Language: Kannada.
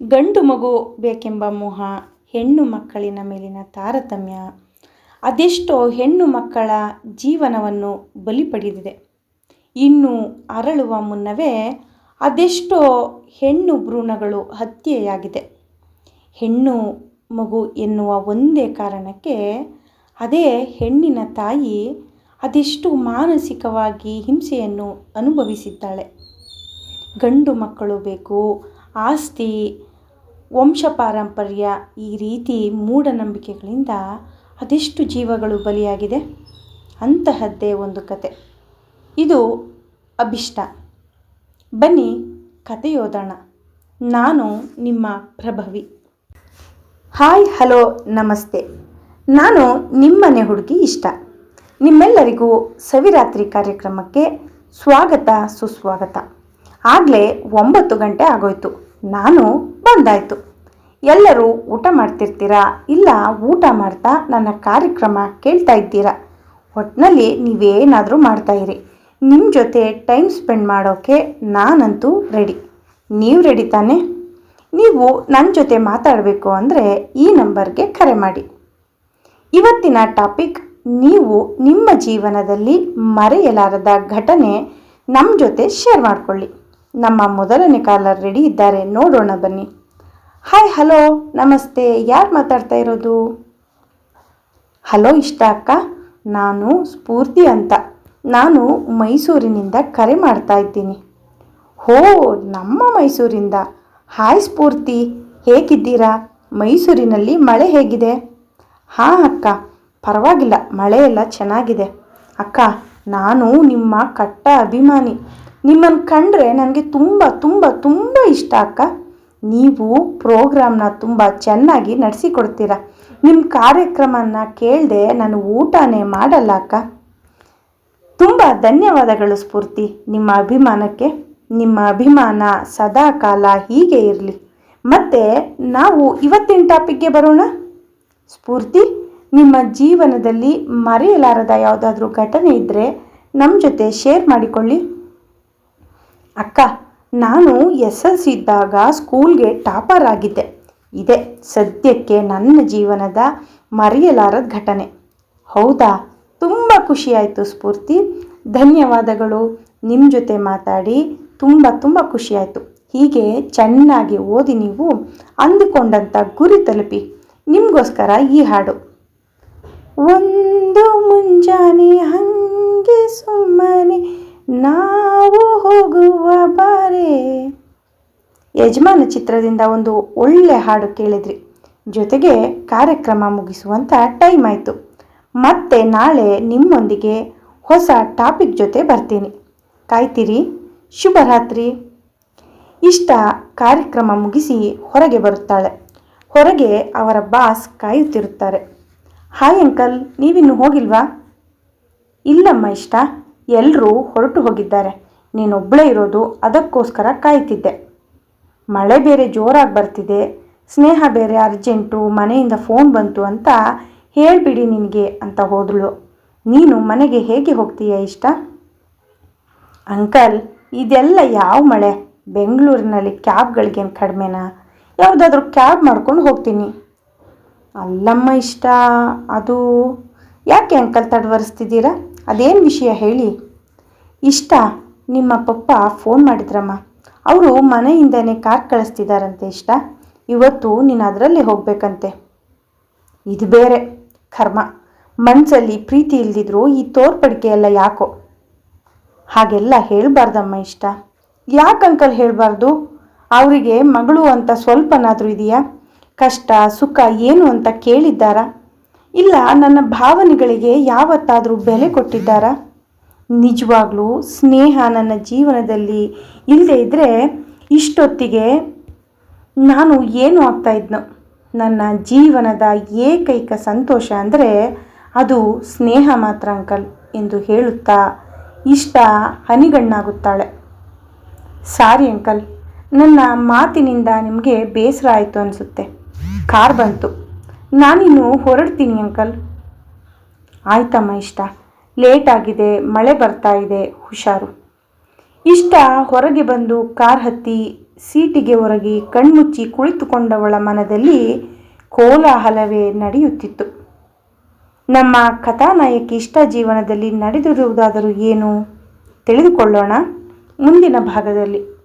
ಗಂಡು ಮಗು ಬೇಕೆಂಬ ಮೋಹ, ಹೆಣ್ಣು ಮಕ್ಕಳಿನ ಮೇಲಿನ ತಾರತಮ್ಯ, ಅದೆಷ್ಟೋ ಹೆಣ್ಣು ಮಕ್ಕಳ ಜೀವನವನ್ನು ಬಲಿ ಪಡೆದಿದೆ. ಇನ್ನು ಅರಳುವ ಮುನ್ನವೇ ಅದೆಷ್ಟೋ ಹೆಣ್ಣು ಭ್ರೂಣಗಳು ಹತ್ಯೆಯಾಗಿದೆ. ಹೆಣ್ಣು ಮಗು ಎನ್ನುವ ಒಂದೇ ಕಾರಣಕ್ಕೆ ಅದೇ ಹೆಣ್ಣಿನ ತಾಯಿ ಅದೆಷ್ಟು ಮಾನಸಿಕವಾಗಿ ಹಿಂಸೆಯನ್ನು ಅನುಭವಿಸಿದ್ದಾಳೆ. ಗಂಡು ಮಕ್ಕಳು ಬೇಕು, ಆಸ್ತಿ ವಂಶ ಪಾರಂಪರ್ಯ ಈ ರೀತಿ ಮೂಢನಂಬಿಕೆಗಳಿಂದ ಅದೆಷ್ಟು ಜೀವಗಳು ಬಲಿಯಾಗಿದೆ? ಅಂತಹದ್ದೇ ಒಂದು ಕತೆ. ಇದು ಅಭಿಷ್ಟ. ಬನ್ನಿ ಕಥೆಯೋದೋಣ ನಾನು ನಿಮ್ಮ ಪ್ರಭವಿ. ಹಾಯ್, ಹಲೋ, ನಮಸ್ತೆ. ನಾನು ನಿಮ್ಮನೆ ಹುಡುಗಿ ಇಷ್ಟ. ನಿಮ್ಮೆಲ್ಲರಿಗೂ ಸವಿರಾತ್ರಿ ಕಾರ್ಯಕ್ರಮಕ್ಕೆ ಸ್ವಾಗತ, ಸುಸ್ವಾಗತ. ಆಗಲೇ ಒಂಬತ್ತು ಗಂಟೆ ಆಗೋಯ್ತು. ನಾನು ಬಂದಾಯಿತು. ಎಲ್ಲರೂ ಊಟ ಮಾಡ್ತಿರ್ತೀರಾ? ಇಲ್ಲ, ಊಟ ಮಾಡ್ತಾ ನನ್ನ ಕಾರ್ಯಕ್ರಮ ಕೇಳ್ತಾ ಇದ್ದೀರಾ? ಒಟ್ಟಿನಲ್ಲಿ ನೀವೇನಾದರೂ ಮಾಡ್ತಾಯಿರಿ ನಿಮ್ಮ ಜೊತೆ ಟೈಮ್ ಸ್ಪೆಂಡ್ ಮಾಡೋಕ್ಕೆ ನಾನಂತೂ ರೆಡಿ. ನೀವು ರೆಡಿ ತಾನೇ? ನೀವು ನನ್ನ ಜೊತೆ ಮಾತಾಡಬೇಕು ಅಂದರೆ ಈ ನಂಬರ್ಗೆ ಕರೆ ಮಾಡಿ. ಇವತ್ತಿನ ಟಾಪಿಕ್, ನೀವು ನಿಮ್ಮ ಜೀವನದಲ್ಲಿ ಮರೆಯಲಾರದ ಘಟನೆ ನಮ್ಮ ಜೊತೆ ಶೇರ್ ಮಾಡಿಕೊಳ್ಳಿ. ನಮ್ಮ ಮೊದಲನೇ ಕಾಲರ್ ರೆಡಿ ಇದ್ದಾರೆ. ನೋಡೋಣ ಬನ್ನಿ. ಹಾಯ್ ಹಲೋ ನಮಸ್ತೆ. ಯಾರು ಮಾತಾಡ್ತಾ ಇರೋದು? ಹಲೋ ಇಷ್ಟ ಅಕ್ಕ. ನಾನು ಸ್ಫೂರ್ತಿ ಅಂತ. ನಾನು ಮೈಸೂರಿನಿಂದ ಕರೆ ಮಾಡ್ತಾ ಇದ್ದೀನಿ. ಹೋ, ನಮ್ಮ ಮೈಸೂರಿಂದ. ಹಾಯ್ ಸ್ಫೂರ್ತಿ. ಹೇಗಿದ್ದೀರಾ? ಮೈಸೂರಿನಲ್ಲಿ ಮಳೆ ಹೇಗಿದೆ? ಹಾಂ, ಅಕ್ಕ. ಪರವಾಗಿಲ್ಲ. ಮಳೆ ಎಲ್ಲ ಚೆನ್ನಾಗಿದೆ. ಅಕ್ಕ, ನಾನು ನಿಮ್ಮ ಕಟ್ಟ ಅಭಿಮಾನಿ. ನಿಮ್ಮನ್ನು ಕಂಡ್ರೆ ನನಗೆ ತುಂಬ ತುಂಬ ತುಂಬ ಇಷ್ಟ ಅಕ್ಕ. ನೀವು ಪ್ರೋಗ್ರಾಮ್ನ ತುಂಬ ಚೆನ್ನಾಗಿ ನಡೆಸಿಕೊಡ್ತೀರ. ನಿಮ್ಮ ಕಾರ್ಯಕ್ರಮನ ಕೇಳದೆ ನಾನು ಊಟನೇ ಮಾಡಲ್ಲ ಅಕ್ಕ. ತುಂಬ ಧನ್ಯವಾದಗಳು ಸ್ಫೂರ್ತಿ. ನಿಮ್ಮ ಅಭಿಮಾನಕ್ಕೆ, ನಿಮ್ಮ ಅಭಿಮಾನ ಸದಾ ಕಾಲ ಹೀಗೆ ಇರಲಿ. ಮತ್ತು ನಾವು ಇವತ್ತಿನ ಟಾಪಿಕ್ಗೆ ಬರೋಣ? ಸ್ಫೂರ್ತಿ, ನಿಮ್ಮ ಜೀವನದಲ್ಲಿ ಮರೆಯಲಾರದ ಯಾವುದಾದ್ರೂ ಘಟನೆ ಇದ್ದರೆ ನಮ್ಮ ಜೊತೆ ಶೇರ್ ಮಾಡಿಕೊಳ್ಳಿ. ಅಕ್ಕ, ನಾನು ಎಸ್ ಎಲ್ ಸಿ ಇದ್ದಾಗ ಸ್ಕೂಲ್ಗೆ ಟಾಪರ್ ಆಗಿದ್ದೆ. ಇದೆ, ಸದ್ಯಕ್ಕೆ ನನ್ನ ಜೀವನದ ಮರೆಯಲಾರದ ಘಟನೆ. ಹೌದಾ? ತುಂಬ ಖುಷಿಯಾಯಿತು ಸ್ಫೂರ್ತಿ. ಧನ್ಯವಾದಗಳು. ನಿಮ್ಮ ಜೊತೆ ಮಾತಾಡಿ ತುಂಬ ತುಂಬ ಖುಷಿಯಾಯಿತು. ಹೀಗೆ ಚೆನ್ನಾಗಿ ಓದಿ ನೀವು ಅಂದುಕೊಂಡಂಥ ಗುರಿ ತಲುಪಿ. ನಿಮಗೋಸ್ಕರ ಈ ಹಾಡು. ಒಂದು ಮುಂಜಾನೆ ಹಂಗೆ ಸುಮ್ಮನೆ ನಾವು ಹೋಗುವ ಬಾರೆ. ಯಜಮಾನ ಚಿತ್ರದಿಂದ ಒಂದು ಒಳ್ಳೆ ಹಾಡು ಕೇಳಿದ್ರಿ. ಜೊತೆಗೆ ಕಾರ್ಯಕ್ರಮ ಮುಗಿಸುವಂಥ ಟೈಮ್ ಆಯಿತು. ಮತ್ತೆ ನಾಳೆ ನಿಮ್ಮೊಂದಿಗೆ ಹೊಸ ಟಾಪಿಕ್ ಜೊತೆ ಬರ್ತೀನಿ. ಕಾಯ್ತೀರಿ? ಶುಭರಾತ್ರಿ. ಇಷ್ಟ ಕಾರ್ಯಕ್ರಮ ಮುಗಿಸಿ ಹೊರಗೆ ಬರುತ್ತಾಳೆ. ಹೊರಗೆ ಅವರ ಬಾಸ್ ಕಾಯುತ್ತಿರುತ್ತಾರೆ. ಹಾಯ್ ಅಂಕಲ್, ನೀವಿನ್ನು ಹೋಗಿಲ್ವಾ? ಇಲ್ಲಮ್ಮ ಇಷ್ಟ. ಎಲ್ಲರೂ ಹೊರಟು ಹೋಗಿದ್ದಾರೆ. ನೀನೊಬ್ಬಳೇ ಇರೋದು ಅದಕ್ಕೋಸ್ಕರ ಕಾಯ್ತಿದ್ದೆ. ಮಳೆ ಬೇರೆ ಜೋರಾಗಿ ಬರ್ತಿದೆ. ಸ್ನೇಹ ಬೇರೆ ಅರ್ಜೆಂಟು, ಮನೆಯಿಂದ ಫೋನ್ ಬಂತು ಅಂತ ಹೇಳಿಬಿಡಿ ನಿನಗೆ ಅಂತ ಹೋದಳು. ನೀನು ಮನೆಗೆ ಹೇಗೆ ಹೋಗ್ತೀಯ ಇಷ್ಟ? ಅಂಕಲ್, ಇದೆಲ್ಲ ಯಾವ ಮಳೆ? ಬೆಂಗಳೂರಿನಲ್ಲಿ ಕ್ಯಾಬ್ಗಳಿಗೇನು ಕಡಿಮೆನಾ? ಯಾವುದಾದ್ರೂ ಕ್ಯಾಬ್ ಮಾಡ್ಕೊಂಡು ಹೋಗ್ತೀನಿ. ಅಲ್ಲಮ್ಮ ಇಷ್ಟ, ಅದು ಯಾಕೆ ಅಂಕಲ್ ತಡವರಿಸ್ತಿದ್ದೀರಾ? ಅದೇನು ವಿಷಯ ಹೇಳಿ? ಇಷ್ಟ, ನಿಮ್ಮ ಪಪ್ಪ ಫೋನ್ ಮಾಡಿದ್ರಮ್ಮ. ಅವರು ಮನೆಯಿಂದನೇ ಕಾರ್ ಕಳಿಸ್ತಿದ್ದಾರಂತೆ ಇಷ್ಟ. ಇವತ್ತು ನೀನು ಅದರಲ್ಲೇ ಹೋಗಬೇಕಂತೆ. ಇದು ಬೇರೆ, ಕರ್ಮ. ಮನಸ್ಸಲ್ಲಿ ಪ್ರೀತಿ ಇಲ್ದಿದ್ರು ಈ ತೋರ್ಪಡಿಕೆ ಎಲ್ಲ ಯಾಕೋ? ಹಾಗೆಲ್ಲ ಹೇಳಬಾರ್ದಮ್ಮ ಇಷ್ಟ. ಯಾಕೆ ಅಂಕಲ್ ಹೇಳಬಾರ್ದು? ಅವರಿಗೆ ಮಗಳು ಅಂತ ಸ್ವಲ್ಪನಾದರೂ ಇದೆಯಾ? ಕಷ್ಟ, ಸುಖ ಏನು ಅಂತ ಕೇಳಿದ್ದಾರಾ? ಇಲ್ಲ, ನನ್ನ ಭಾವನೆಗಳಿಗೆ ಯಾವತ್ತಾದರೂ ಬೆಲೆ ಕೊಟ್ಟಿದ್ದಾರಾ? ನಿಜವಾಗ್ಲೂ ಸ್ನೇಹ ನನ್ನ ಜೀವನದಲ್ಲಿ ಇಲ್ಲದೆ ಇದ್ದರೆ ಇಷ್ಟೊತ್ತಿಗೆ ನಾನು ಏನು ಆಗ್ತಾ ಇದ್ನೋ? ನನ್ನ ಜೀವನದ ಏಕೈಕ ಸಂತೋಷ ಅಂದರೆ ಅದು ಸ್ನೇಹ ಮಾತ್ರ, ಅಂಕಲ್, ಎಂದು ಹೇಳುತ್ತಾ ಇಷ್ಟ ಹನಿಗಣ್ಣಾಗುತ್ತಾಳೆ. ಸಾರಿ, ಅಂಕಲ್, ನನ್ನ ಮಾತಿನಿಂದ ನಿಮಗೆ ಬೇಸರ ಆಯಿತು ಅನಿಸುತ್ತೆ. ಕಾರ್ ಬಂತು. ನಾನಿನ್ನು ಹೊರಡ್ತೀನಿ, ಅಂಕಲ್. ಆಯ್ತಮ್ಮ ಇಷ್ಟ. ಲೇಟ್ ಆಗಿದೆ, ಮಳೆ ಬರ್ತಾ ಇದೆ, ಹುಷಾರು. ಇಷ್ಟ ಹೊರಗೆ ಬಂದು ಕಾರ್ ಹತ್ತಿ ಸೀಟಿಗೆ ಒರಗಿ ಕಣ್ಮುಚ್ಚಿ ಕುಳಿತುಕೊಂಡವಳ ಮನದಲ್ಲಿ ಕೋಲಾಹಲವೇ ನಡೆಯುತ್ತಿತ್ತು. ನಮ್ಮ ಕಥಾನಾಯಕಿ ಇಷ್ಟ ಜೀವನದಲ್ಲಿ ನಡೆದಿರುವುದಾದರೂ ಏನು? ತಿಳಿದುಕೊಳ್ಳೋಣ ಮುಂದಿನ ಭಾಗದಲ್ಲಿ.